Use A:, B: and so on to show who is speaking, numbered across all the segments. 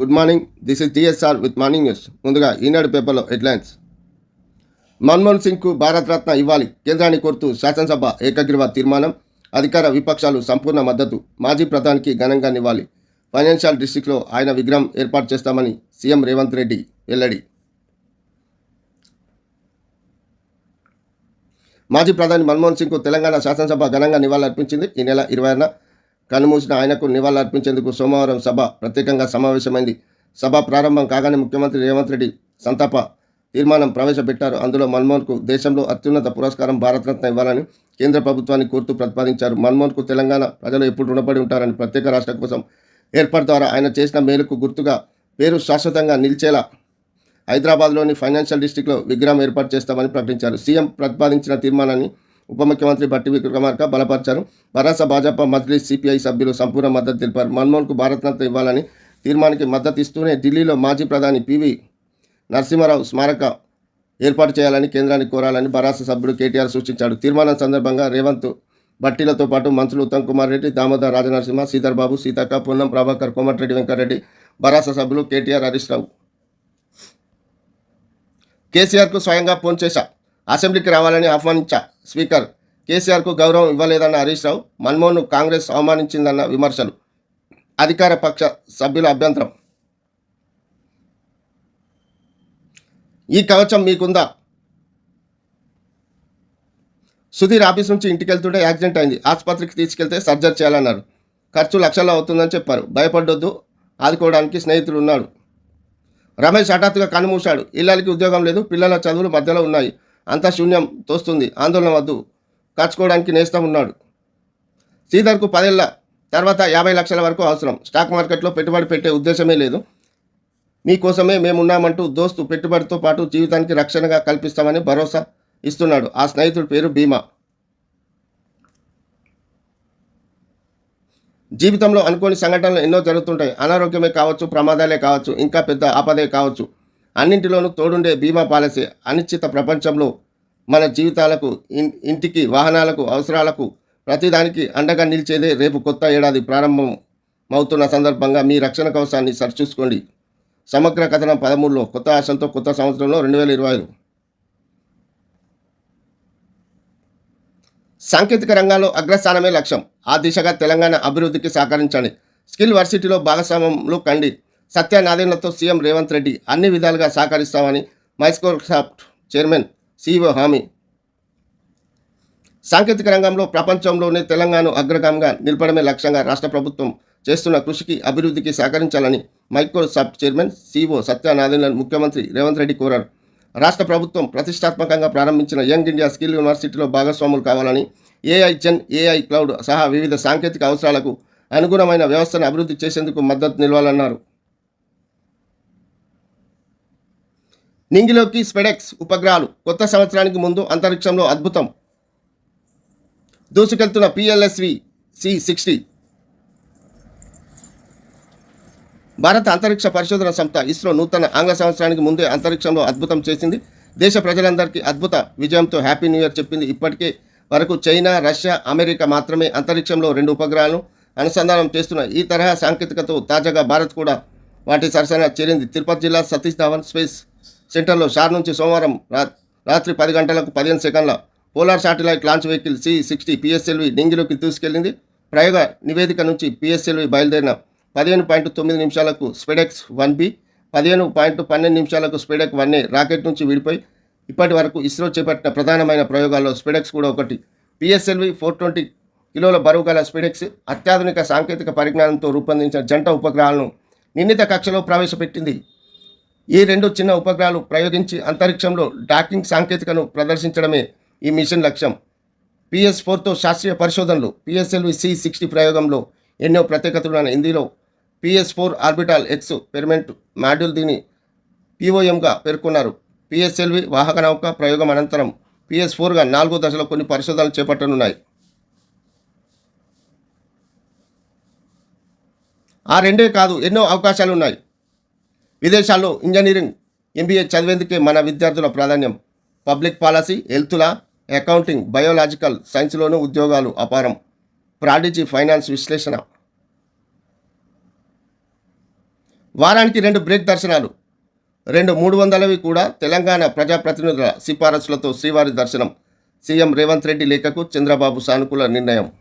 A: Good morning this is TSR with morning news Eenadu ఈనాడు పేపర్లో headlines. Manmohan సింగ్కు Bharat Ratna ఇవ్వాలి. కేంద్రాన్ని కోరుతూ శాసనసభ ఏకగ్రీవ తీర్మానం. అధికార విపక్షాలు సంపూర్ణ మద్దతు. మాజీ ప్రధానికి ఘనంగా నివ్వాలి. ఫైనాన్షియల్ డిస్టిక్లో ఆయన విగ్రహం ఏర్పాటు చేస్తామని సీఎం రేవంత్ రెడ్డి వెల్లడి. మాజీ ప్రధాని మన్మోహన్ సింగ్కు తెలంగాణ శాసనసభ ఘనంగా నివాళులర్పించింది. ఈ నెల ఇరవై ఆరున కన్నుమూసిన ఆయనకు నివాళులర్పించేందుకు సోమవారం సభ ప్రత్యేకంగా సమావేశమైంది. సభ ప్రారంభం కాగానే ముఖ్యమంత్రి రేవంత్ రెడ్డి సంతాప తీర్మానం ప్రవేశపెట్టారు. అందులో మన్మోహన్కు దేశంలో అత్యున్నత పురస్కారం భారతరత్న ఇవ్వాలని కేంద్ర ప్రభుత్వాన్ని కోరుతూ ప్రతిపాదించారు. మన్మోహన్కు తెలంగాణ ప్రజలు ఎప్పుడు రుణపడి ఉంటారని ప్రత్యేక రాష్ట్రం కోసం ఏర్పాటు ద్వారా ఆయన చేసిన మేలుకు గుర్తుగా పేరు శాశ్వతంగా నిలిచేలా హైదరాబాద్లోని ఫైనాన్షియల్ డిస్టిక్లో విగ్రహం ఏర్పాటు చేస్తామని ప్రకటించారు. సీఎం ప్రతిపాదించిన తీర్మానాన్ని ఉప ముఖ్యమంత్రి బట్టి విక్రమార్క బలపరిచారు. భరాస భాజపా మంత్రి సిపిఐ సభ్యులు సంపూర్ణ మద్దతు తెలిపారు. మన్మోహన్కు భారతరత్న ఇవ్వాలని తీర్మానానికి మద్దతు ఇస్తూనే ఢిల్లీలో మాజీ ప్రధాని పివి నరసింహారావు స్మారక ఏర్పాటు చేయాలని కేంద్రాన్ని కోరాలని భరాస సభ్యుడు కేటీఆర్ సూచించాడు. తీర్మానం సందర్భంగా రేవంత్ బట్టీలతో పాటు మంత్రులు ఉత్తమ్ కుమార్ రెడ్డి దామోదర్ రాజనరసింహ శ్రీధర్ బాబు సీతక్క పొన్నం ప్రభాకర్ కోమటిరెడ్డి వెంకటరెడ్డి భరాస సభ్యులు కేటీఆర్ హరీష్ రావు. కేసీఆర్కు స్వయంగా ఫోన్ చేశా. అసెంబ్లీకి రావాలని ఆహ్వానించా స్పీకర్ కేసీఆర్కు గౌరవం ఇవ్వలేదన్న హరీష్ రావు మన్మోహన్ను కాంగ్రెస్ అవమానించిందన్న విమర్శలు. అధికార పక్ష సభ్యుల అభ్యంతరం. ఈ కవచం మీకుందా? సుధీర్ ఆఫీస్ నుంచి ఇంటికి వెళ్తుంటే యాక్సిడెంట్ అయింది. ఆసుపత్రికి తీసుకెళ్తే సర్జరీ చేయాలన్నారు. ఖర్చు లక్షల్లో అవుతుందని చెప్పారు. భయపడొద్దు ఆదుకోవడానికి స్నేహితుడు ఉన్నాడు. రమేష్ హఠాత్తుగా కన్నుమూశాడు ఇళ్ళకి ఉద్యోగం లేదు. పిల్లల చదువులు మధ్యలో ఉన్నాయి. అంతా శూన్యం తోస్తుంది. ఆందోళన వద్దు. కాచుకోవడానికి నేస్తం ఉన్నాడు. శ్రీధర్కు పదేళ్ళ తర్వాత యాభై లక్షల వరకు అవసరం. స్టాక్ మార్కెట్లో పెట్టుబడి పెట్టే ఉద్దేశమే లేదు. మీకోసమే మేమున్నామంటూ దోస్తు పెట్టుబడితో పాటు జీవితానికి రక్షణగా కల్పిస్తామని భరోసా ఇస్తున్నాడు. ఆ స్నేహితుడి పేరు భీమా. జీవితంలో అనుకోని సంఘటనలు ఎన్నో జరుగుతుంటాయి. అనారోగ్యమే కావచ్చు ప్రమాదాలే కావచ్చు ఇంకా పెద్ద ఆపదే కావచ్చు. అన్నింటిలోనూ తోడుండే బీమా పాలసీ అనిశ్చిత ప్రపంచంలో మన జీవితాలకు ఇంటికి వాహనాలకు అవసరాలకు ప్రతిదానికి అండగా నిలిచేదే రేపు కొత్త ఏడాది ప్రారంభం అవుతున్న సందర్భంగా మీ రక్షణ కవచాన్ని సరిచూసుకోండి సమగ్ర కథనం పదమూడులో కొత్త ఆశలతో కొత్త సంవత్సరంలో రెండు వేల ఇరవై ఐదు. సాంకేతిక రంగంలో అగ్రస్థానమే లక్ష్యం. ఆ దిశగా తెలంగాణ అభివృద్ధికి సహకరించండి. స్కిల్ వర్సిటీలో భాగస్వామ్యంలో కండి. సత్య సీఎం రేవంత్ రెడ్డి అన్ని విధాలుగా సహకరిస్తామని మైస్కోసాఫ్ట్ చైర్మన్ సీఈఓ హామీ. సాంకేతిక రంగంలో ప్రపంచంలోనే తెలంగాణ అగ్రగామిగా నిలపడమే లక్ష్యంగా రాష్ట్ర ప్రభుత్వం చేస్తున్న కృషికి అభివృద్ధికి సహకరించాలని మైక్రోసాఫ్ట్ చైర్మన్ సీఈఓ సత్యనారాయణ ముఖ్యమంత్రి రేవంత్ రెడ్డి కోరారు. రాష్ట్ర ప్రభుత్వం ప్రతిష్టాత్మకంగా ప్రారంభించిన యంగ్ ఇండియా స్కిల్ యూనివర్సిటీలో భాగస్వాములు కావాలని ఏఐ జెన్ ఏఐ క్లౌడ్ సహా వివిధ సాంకేతిక అవసరాలకు అనుగుణమైన వ్యవస్థను అభివృద్ధి చేసేందుకు మద్దతు నిలవాలన్నారు. నింగిలోకి స్పెడెక్స్ ఉపగ్రహాలు కొత్త సంవత్సరానికి ముందు అంతరిక్షంలో అద్భుతం. దూసుకెళ్తున్న పిఎల్ఎస్వి సి సిక్స్టీ. భారత అంతరిక్ష పరిశోధన సంస్థ ఇస్రో నూతన ఆంగ్ల సంవత్సరానికి ముందే అంతరిక్షంలో అద్భుతం చేసింది. దేశ ప్రజలందరికీ అద్భుత విజయంతో హ్యాపీ న్యూ ఇయర్ చెప్పింది. ఇప్పటికే వరకు చైనా రష్యా అమెరికా మాత్రమే అంతరిక్షంలో రెండు ఉపగ్రహాలను అనుసంధానం చేస్తున్న ఈ తరహా సాంకేతికతో తాజాగా భారత్ కూడా వాటి సరసన చేరింది. తిరుపతి జిల్లా సతీష్ ధావన్ స్పేస్ సెంటర్లో షార్ నుంచి సోమవారం రా- రాత్రి పది గంటలకు పదిహేను సెకండ్ల polar satellite launch vehicle C sixty PSLV నింగిలోకి తీసుకెళ్ళింది ప్రయోగ నివేదిక నుంచి పిఎస్ఎల్వి బయలుదేరిన పదిహేను పాయింట్ తొమ్మిది నిమిషాలకు స్పెడెక్స్ వన్ బి పదిహేను పాయింట్ పన్నెండు నిమిషాలకు స్పెడెక్ వన్ ఏ రాకెట్ నుంచి విడిపోయి ఇప్పటి వరకు ఇస్రో చేపట్టిన ప్రధానమైన ప్రయోగాల్లో స్పెడెక్స్ కూడా ఒకటి. పిఎస్ఎల్వి ఫోర్ ట్వంటీ కిలోల బరువు గల స్పెడెక్స్ అత్యాధునిక సాంకేతిక పరిజ్ఞానంతో రూపొందించిన జంట ఉపగ్రహాలను నిర్ణీత కక్షలో ప్రవేశపెట్టింది. ఈ రెండు చిన్న ఉపగ్రహాలు ప్రయోగించి అంతరిక్షంలో డాకింగ్ సాంకేతికను ప్రదర్శించడమే ఈ మిషన్ లక్ష్యం. పిఎస్ ఫోర్తో శాస్త్రీయ పరిశోధనలు పిఎస్ఎల్వి సి సిక్స్టీ ప్రయోగంలో ఎన్నో ప్రత్యేకతలున్న హిందీలో PS four orbital experiment module దీని పిఓఎంగా పేర్కొన్నారు. పిఎస్ఎల్వి వాహక నౌక ప్రయోగం అనంతరం పిఎస్ ఫోర్గా నాలుగో దశలో కొన్ని పరిశోధనలు చేపట్టనున్నాయి. ఆ రెండే కాదు ఎన్నో అవకాశాలు ఉన్నాయి విదేశాల్లో ఇంజనీరింగ్ ఎంబీఏ చదివేందుకే మన విద్యార్థుల ప్రాధాన్యం. పబ్లిక్ పాలసీ హెల్త్ల అకౌంటింగ్ బయోలాజికల్ సైన్స్లోనూ ఉద్యోగాలు అపారం. ప్రాడిజీ ఫైనాన్స్ విశ్లేషణ. వారానికి రెండు బ్రేక్ దర్శనాలు. రెండు మూడు వందలవి కూడా తెలంగాణ ప్రజాప్రతినిధుల సిఫారసులతో శ్రీవారి దర్శనం. సీఎం రేవంత్ రెడ్డి లేఖకు చంద్రబాబు సానుకూల నిర్ణయం.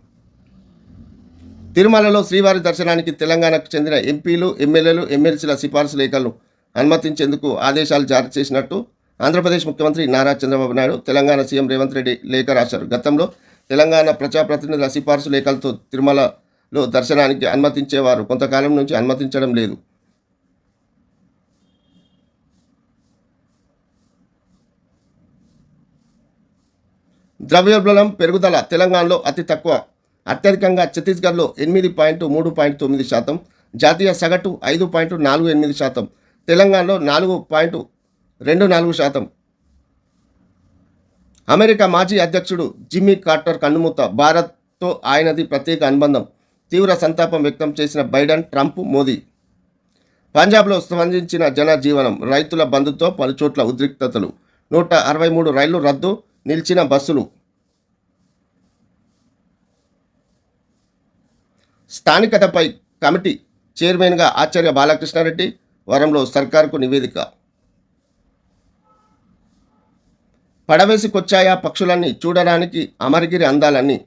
A: తిరుమలలో శ్రీవారి దర్శనానికి తెలంగాణకు చెందిన ఎంపీలు ఎమ్మెల్యేలు ఎమ్మెల్సీల సిఫార్సు లేఖలను అనుమతించేందుకు ఆదేశాలు జారీ చేసినట్టు ఆంధ్రప్రదేశ్ ముఖ్యమంత్రి నారా చంద్రబాబు నాయుడు తెలంగాణ సీఎం రేవంత్ రెడ్డి లేఖ రాశారు. గతంలో తెలంగాణ ప్రజాప్రతినిధుల సిఫార్సు లేఖలతో తిరుమలలో దర్శనానికి అనుమతించేవారు కొంతకాలం నుంచి అనుమతించడం లేదు. ద్రవ్యోల్బణం పెరుగుదల తెలంగాణలో అతి తక్కువ అత్యధికంగా ఛత్తీస్గఢ్లో ఎనిమిది పాయింట్ మూడు పాయింట్ తొమ్మిది శాతం జాతీయ సగటు ఐదు పాయింట్ నాలుగు ఎనిమిది శాతం తెలంగాణలో నాలుగు పాయింట్ రెండు నాలుగు శాతం. అమెరికా మాజీ అధ్యక్షుడు జిమ్మీ కార్టర్ కన్నుమూత భారత్తో ఆయనది ప్రత్యేక అనుబంధం తీవ్ర సంతాపం వ్యక్తం చేసిన బైడెన్ ట్రంప్ మోదీ. పంజాబ్లో స్పందించిన జనజీవనం రైతుల బంధుతో పలుచోట్ల ఉద్రిక్తతలు నూట అరవై మూడు రైళ్ళు రద్దు నిలిచిన బస్సులు. స్థానికతపై కమిటీ చైర్మన్గా ఆచార్య బాలకృష్ణారెడ్డి వరంలో సర్కార్కు నివేదిక. పడవేసికొచ్చాయా పక్షులన్నీ చూడడానికి అమరగిరి అందాలన్నీ.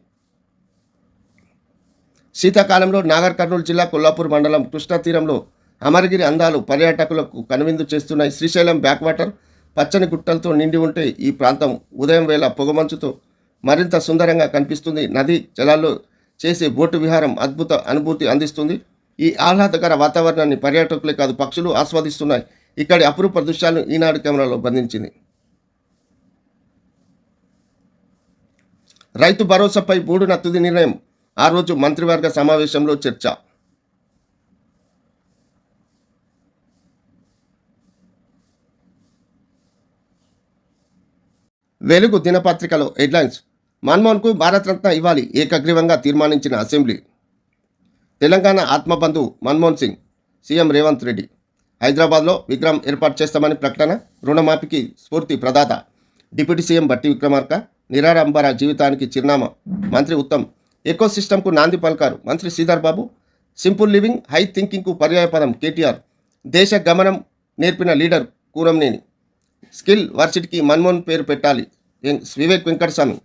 A: శీతాకాలంలో నాగర్ కర్నూలు జిల్లా కొల్లాపూర్ మండలం కృష్ణా తీరంలో అమరగిరి అందాలు పర్యాటకులకు కనువిందు చేస్తున్నాయి. శ్రీశైలం బ్యాక్వాటర్ పచ్చని గుట్టలతో నిండి ఉంటే ఈ ప్రాంతం ఉదయం వేళ పొగమంచుతో మరింత సుందరంగా కనిపిస్తుంది. నది జలాల్లో చేసే బోటు విహారం అద్భుత అనుభూతి అందిస్తుంది. ఈ ఆహ్లాదకర వాతావరణాన్ని పర్యాటకులే కాదు పక్షులు ఆస్వాదిస్తున్నాయి. ఇక్కడి అపురూప దృశ్యాలను ఈనాడు కెమెరాలో బంధించింది. రైతు భరోసాపై మూడున తుది నిర్ణయం. ఆ రోజు మంత్రివర్గ సమావేశంలో చర్చ. వెలుగు దినపత్రికలో హెడ్లైన్స్ మన్మోహన్కు భారతరత్న ఇవ్వాలి ఏకగ్రీవంగా తీర్మానించిన అసెంబ్లీ. తెలంగాణ ఆత్మబంధువు మన్మోహన్ సింగ్ సీఎం రేవంత్ రెడ్డి. హైదరాబాద్లో విక్రమ్ ఏర్పాటు చేస్తామని ప్రకటన రుణమాఫీకి స్ఫూర్తి ప్రదాత. డిప్యూటీ సీఎం బట్టి విక్రమార్క నిరారంభర జీవితానికి చిరునామా. మంత్రి ఉత్తమ్ ఎకో సిస్టమ్కు నాంది పలికారు మంత్రి Sridhar Babu simple living high థింకింగ్కు పర్యాయపదం కేటీఆర్. దేశ గమనం నేర్పిన లీడర్ కూరంనేని. స్కిల్ వర్సిటీకి మన్మోహన్ పేరు పెట్టాలి వివేక్ వెంకటస్వామి.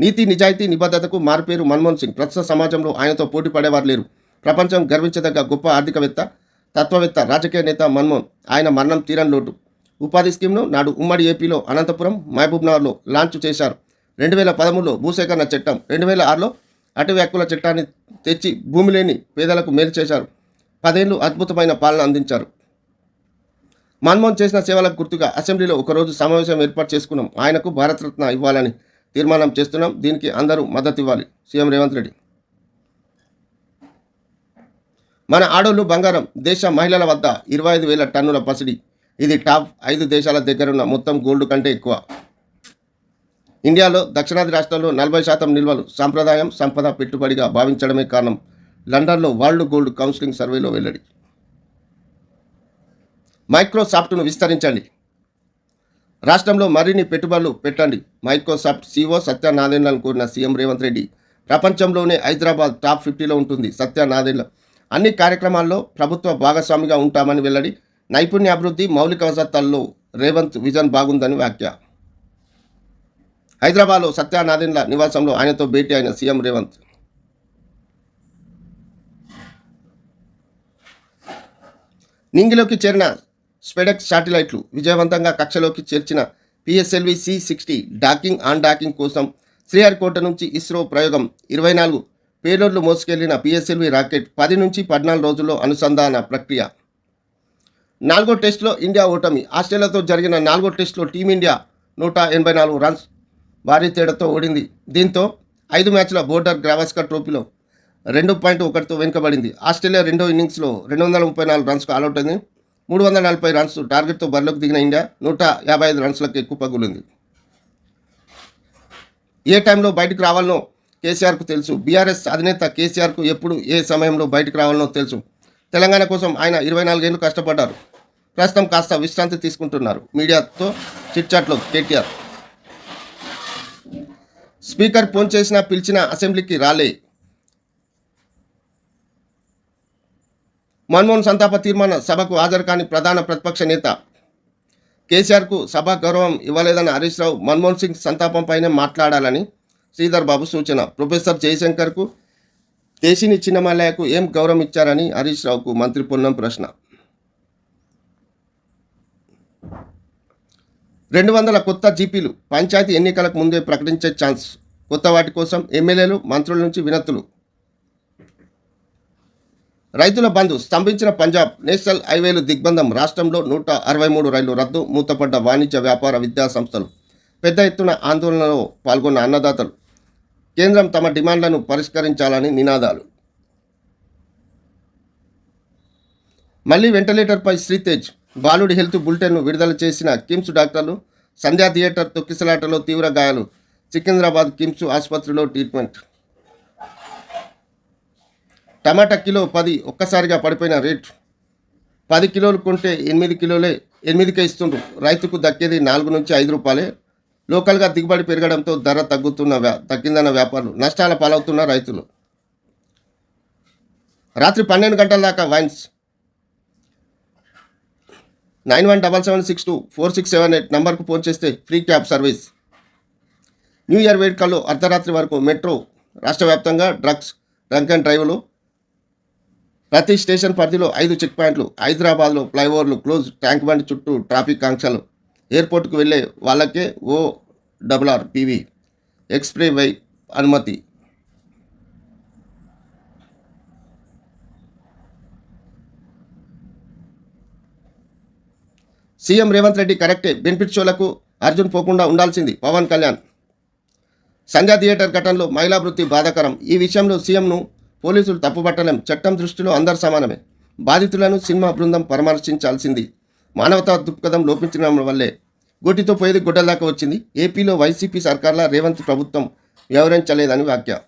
A: నీతి నిజాయితీ నిబద్ధతకు మారుపేరు మన్మోహన్ సింగ్. ప్రస్తుత సమాజంలో ఆయనతో పోటీ పడేవారు లేరు. ప్రపంచం గర్వించదగ్గ గొప్ప ఆర్థికవేత్త తత్వవేత్త రాజకీయ నేత మన్మోహన్. ఆయన మరణం తీరని లోటు. ఉపాధి స్కీమ్ను నాడు ఉమ్మడి ఏపీలో అనంతపురం మహబూబ్నగర్లో లాంచ్ చేశారు. రెండు వేల పదమూడులో భూసేకరణ చట్టం రెండు వేల ఆరులో అటవీ హక్కుల చట్టాన్ని తెచ్చి భూమి లేని పేదలకు మేలు చేశారు. పదేళ్ళు అద్భుతమైన పాలన అందించారు. మన్మోహన్ చేసిన సేవలకు గుర్తుగా అసెంబ్లీలో ఒకరోజు సమావేశం ఏర్పాటు చేసుకున్నాం. ఆయనకు భారతరత్న ఇవ్వాలని తీర్మానం చేస్తున్నాం. దీనికి అందరూ మద్దతు ఇవ్వాలి. సీఎం రేవంత్ రెడ్డి. మన ఆడోళ్ళు బంగారం దేశ మహిళల వద్ద ఇరవై ఐదు వేల టన్నుల పసిడి. ఇది టాప్ ఐదు దేశాల దగ్గరున్న మొత్తం గోల్డ్ కంటే ఎక్కువ. ఇండియాలో దక్షిణాది రాష్ట్రాల్లో నలభై శాతం నిల్వలు సాంప్రదాయం సంపద పెట్టుబడిగా భావించడమే కారణం. లండన్లో వరల్డ్ గోల్డ్ కౌన్సిలింగ్ సర్వేలో వెల్లడి. మైక్రోసాఫ్ట్ను విస్తరించండి. రాష్ట్రంలో మరిన్ని పెట్టుబడులు పెట్టండి. మైక్రోసాఫ్ట్ సీఓ సత్య కోరిన సీఎం రేవంత్ రెడ్డి ప్రపంచంలోనే హైదరాబాద్ టాప్ ఫిఫ్టీలో ఉంటుంది సత్య అన్ని కార్యక్రమాల్లో ప్రభుత్వ భాగస్వామిగా ఉంటామని వెల్లడి. నైపుణ్య అభివృద్ధి మౌలిక వసతుల్లో రేవంత్ విజన్ బాగుందని వ్యాఖ్య. హైదరాబాద్లో సత్య నివాసంలో ఆయనతో భేటీ అయిన సీఎం రేవంత్. నింగిలోకి చేరిన స్పెడెక్స్ శాటిలైట్లు విజయవంతంగా కక్షలోకి చేర్చిన PSLV C sixty docking on docking కోసం శ్రీహరికోట నుంచి ఇస్రో ప్రయోగం ఇరవై నాలుగు. పేలోడ్లు మోసుకెళ్ళిన పిఎస్ఎల్వి రాకెట్ పది నుంచి పద్నాలుగు రోజుల్లో అనుసంధాన ప్రక్రియ. నాలుగో టెస్టులో ఇండియా ఓటమి. ఆస్ట్రేలియాతో జరిగిన నాలుగో టెస్టులో టీమిండియా నూట ఎనభై నాలుగు రన్స్ భారీ తేడాతో ఓడింది. దీంతో ఐదు మ్యాచ్ల బోర్డర్ గ్రావస్కర్ ట్రోఫీలో రెండు పాయింట్ ఒకటితో వెనుకబడింది. ఆస్ట్రేలియా రెండో ఇన్నింగ్స్లో రెండు వందల ముప్పై నాలుగు రన్స్కు ఆల్అవుట్ అయింది. మూడు వందల నలభై రన్స్ టార్గెట్తో బరిలోకి దిగిన ఇండియా నూట యాభై ఐదు రన్స్లకు ఎక్కువ పగులింది ఏ టైంలో బయటకు రావాలనో కేసీఆర్కు తెలుసు. బీఆర్ఎస్ అధినేత కేసీఆర్కు ఎప్పుడు ఏ సమయంలో బయటకు రావాలనో తెలుసు. తెలంగాణ కోసం ఆయన ఇరవై నాలుగేళ్ళు కష్టపడ్డారు. ప్రస్తుతం కాస్త విశ్రాంతి తీసుకుంటున్నారు. మీడియాతో చిట్చాట్లో కేటీఆర్. స్పీకర్ ఫోన్ చేసినా పిలిచినా అసెంబ్లీకి రాలే. మన్మోహన్ సంతాప తీర్మాన సభకు హాజరు కాని ప్రధాన ప్రతిపక్ష నేత కేసీఆర్కు సభ గౌరవం ఇవ్వలేదని హరీష్ రావు మన్మోహన్ సింగ్ సంతాపంపైనే మాట్లాడాలని శ్రీధర్ బాబు సూచన. ప్రొఫెసర్ జయశంకర్కు దేశిని చిన్నమల్లయ్యకు ఏం గౌరవం ఇచ్చారని హరీష్ రావుకు మంత్రి పొన్నం ప్రశ్న. రెండు వందల కొత్త జీపీలు పంచాయతీ ఎన్నికలకు ముందే ప్రకటించే ఛాన్స్. కొత్త వాటి కోసం ఎమ్మెల్యేలు మంత్రుల నుంచి వినతులు. రైతుల బంధు స్తంభించిన పంజాబ్ నేషనల్ హైవేలు దిగ్బంధం రాష్ట్రంలో నూట అరవై మూడు రైళ్ళు రద్దు మూతపడ్డ వాణిజ్య వ్యాపార విద్యా సంస్థలు పెద్ద ఎత్తున ఆందోళనలో పాల్గొన్న అన్నదాతలు. కేంద్రం తమ డిమాండ్లను పరిష్కరించాలని నినాదాలు. మళ్ళీ వెంటిలేటర్పై శ్రీతేజ్ బాలుడి హెల్త్ బులెటిన్ను విడుదల చేసిన కిమ్స్ డాక్టర్లు సంధ్యా థియేటర్ తొక్కిసలాటలో తీవ్ర గాయాలు సికింద్రాబాద్ కిమ్స్ ఆసుపత్రిలో ట్రీట్మెంట్. టమాటా కిలో పది ఒక్కసారిగా పడిపోయిన రేటు. పది కిలోలు కొంటే ఎనిమిది కిలోలే ఎనిమిదికే ఇస్తుండ్రు. రైతుకు దక్కేది నాలుగు నుంచి ఐదు రూపాయలే. లోకల్గా దిగుబడి పెరగడంతో ధర తగ్గుతున్న వ్యా- తగ్గిందన్న వ్యాపారులు నష్టాల పాలవుతున్న రైతులు. రాత్రి పన్నెండు గంటల దాకా wines. Nine one double seven six two four six seven eight నంబర్కు ఫోన్ చేస్తే free cab service. New year వేడుకల్లో అర్ధరాత్రి వరకు మెట్రో రాష్ట్ర వ్యాప్తంగా డ్రగ్స్ డ్రంక్ అండ్ డ్రైవ్లు ప్రతి స్టేషన్ పరిధిలో ఐదు చెక్ పాయింట్లు హైదరాబాద్లో ఫ్లైఓవర్లు క్లోజ్ ట్యాంక్ బండ్ చుట్టూ ట్రాఫిక్ ఆంక్షలు. ఎయిర్పోర్ట్కు వెళ్ళే వాళ్ళకే O double R PV expressway అనుమతి. సీఎం రేవంత్ రెడ్డి కరెక్టే బెనిఫిట్ షోలకు అర్జున్ పోకుండా ఉండాల్సింది పవన్ కళ్యాణ్. సంధ్యా థియేటర్ ఘటనలో మహిళా వృత్తి బాధాకరం. ఈ విషయంలో సీఎంను పోలీసులు తప్పుపట్టలేం. చట్టం దృష్టిలో అందరు సమానమే. బాధితులను సినిమా బృందం పరామర్శించాల్సింది. మానవతా దృక్పథం లోపించడం వల్లే. గొడ్డితో పోయేది గుడ్డలాగా వచ్చింది. ఏపీలో వైసీపీ సర్కార్ల రేవంత్ ప్రభుత్వం వ్యవహరించలేదని వ్యాఖ్య.